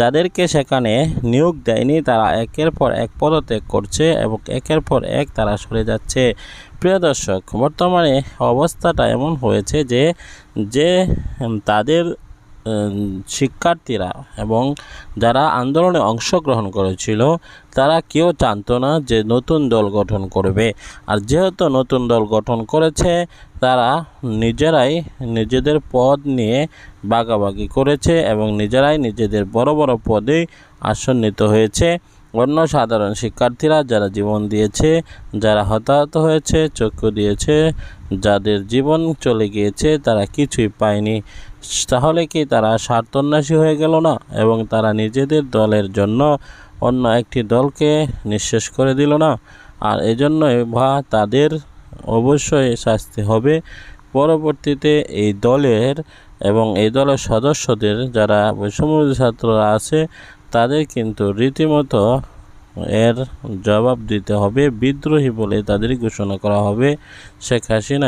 যাদেরকে সেখানে নিয়োগ দেয়নি, তারা একের পর এক পদত্যাগ করছে এবং একের পর এক তারা সরে যাচ্ছে। প্রিয় দর্শক, বর্তমানে অবস্থাটা এমন হয়েছে যে যে তাদের শিক্ষার্থীরা এবং যারা আন্দোলনে অংশগ্রহণ করেছিল, তারা কেউ জানতো না যে নতুন দল গঠন করবে। আর যেহেতু নতুন দল গঠন করেছে, তারা নিজেরাই নিজেদের পদ নিয়ে বাগাবাগি করেছে এবং নিজেরাই নিজেদের বড় বড় পদে আসন্নিত হয়েছে। অন্য সাধারণ শিক্ষার্থীরা যারা জীবন দিয়েছে, যারা হতাহত হয়েছে, চক্ষু দিয়েছে যাদের জীবন চলে গিয়েছে, তারা কিছুই পায়নি। তাহলে কি তারা স্বার্থন্যাসী হয়ে গেল না? এবং তারা নিজেদের দলের জন্য অন্য একটি দলকে নিঃশেষ করে দিল না? আর এজন্যই বা তাদের অবশ্যই শাস্তি হবে। পরবর্তীতে এই দলের এবং এই দলের সদস্যদের যারা বৈষম্য ছাত্ররা আছে, তাদের কিন্তু রীতিমতো এর জবাব দিতে হবে। বিদ্রোহী বলে তাদের ঘোষণা করা হবে। শেখ হাসিনা